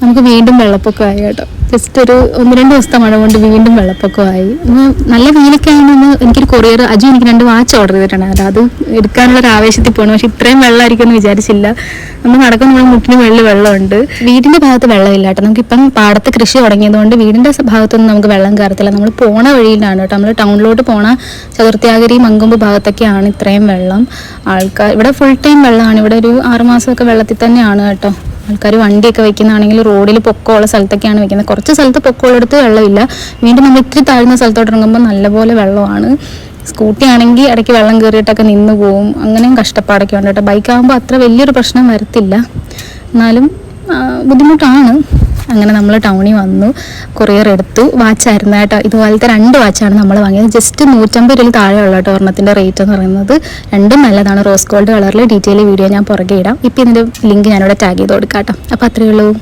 നമുക്ക് വീണ്ടും വെള്ളപ്പൊക്കമായി കേട്ടോ. ജസ്റ്റ് ഒരു ഒന്ന് രണ്ട് ദിവസത്തെ മഴ കൊണ്ട് വീണ്ടും വെള്ളപ്പൊക്കമായി നല്ല വെയിലൊക്കെ ആണെന്ന് എനിക്കൊരു കൊറിയർ അജു എനിക്ക് രണ്ട് വാച്ച് ഓർഡർ ചെയ്തിട്ടുണ്ടായിരുന്നു അത് എടുക്കാനുള്ള ഒരു ആവേശത്തിൽ പോകണം പക്ഷെ ഇത്രയും വെള്ളമായിരിക്കും എന്ന് വിചാരിച്ചില്ല. നമ്മൾ നടക്കുന്ന നമ്മുടെ മുട്ടിന് വെള്ളി വെള്ളമുണ്ട്. വീടിന്റെ ഭാഗത്ത് വെള്ളമില്ല കേട്ടോ. നമുക്കിപ്പം പാടത്ത് കൃഷി തുടങ്ങിയതുകൊണ്ട് വീടിന്റെ ഭാഗത്തൊന്നും നമുക്ക് വെള്ളം കയറത്തില്ല. നമ്മൾ പോണ വഴിയിലാണ് കേട്ടോ. നമ്മൾ ടൗണിലോട്ട് പോണ ചതുർത്ഥ്യാഗരി മങ്കൊമ്പ് ഭാഗത്തൊക്കെയാണ് ഇത്രയും വെള്ളം. ആൾക്കാർ ഇവിടെ ഫുൾ ടൈം വെള്ളമാണ്. ഇവിടെ ഒരു ആറുമാസമൊക്കെ വെള്ളത്തിൽ തന്നെയാണ് കേട്ടോ. ആൾക്കാർ വണ്ടിയൊക്കെ വെക്കുന്നതാണെങ്കിൽ റോഡിൽ പൊക്കമുള്ള സ്ഥലത്തൊക്കെയാണ് വെക്കുന്നത്. കുറച്ച് സ്ഥലത്ത് പൊക്കമുള്ളിടത്ത് വെള്ളമില്ല. വീണ്ടും നമ്മൾ ഇത്തിരി താഴ്ന്ന സ്ഥലത്തോട്ട് ഇറങ്ങുമ്പോൾ നല്ലപോലെ വെള്ളമാണ്. സ്കൂട്ടി ആണെങ്കിൽ ഇടയ്ക്ക് വെള്ളം കയറിയിട്ടൊക്കെ നിന്ന് പോവും. അങ്ങനെയും കഷ്ടപ്പാടൊക്കെ ഉണ്ട് കേട്ടോ. ബൈക്കാകുമ്പോൾ അത്ര വലിയൊരു പ്രശ്നം വരത്തില്ല. എന്നാലും ബുദ്ധിമുട്ടാണ്. അങ്ങനെ നമ്മൾ ടൗണിൽ വന്നു കൊറിയർ എടുത്തു. വാച്ചായിരുന്നു കേട്ടോ. ഇതുപോലത്തെ രണ്ട് വാച്ചാണ് നമ്മൾ വാങ്ങിയത്. ജസ്റ്റ് നൂറ്റമ്പത് രൂപ താഴെയുള്ള കേട്ടോ ഒരെണ്ണത്തിന്റെ റേറ്റ് എന്ന് പറയുന്നത്. രണ്ടും നല്ലതാണ്. റോസ് ഗോൾഡ് കളറിൽ ഡീറ്റെയിൽ വീഡിയോ ഞാൻ പുറകെ ഇടാം. ഇപ്പം ഇതിന്റെ ലിങ്ക് ഞാനിവിടെ ടാഗ് ചെയ്ത് കൊടുക്കാം കേട്ടോ. അപ്പോൾ അത്രയേ ഉള്ളൂ.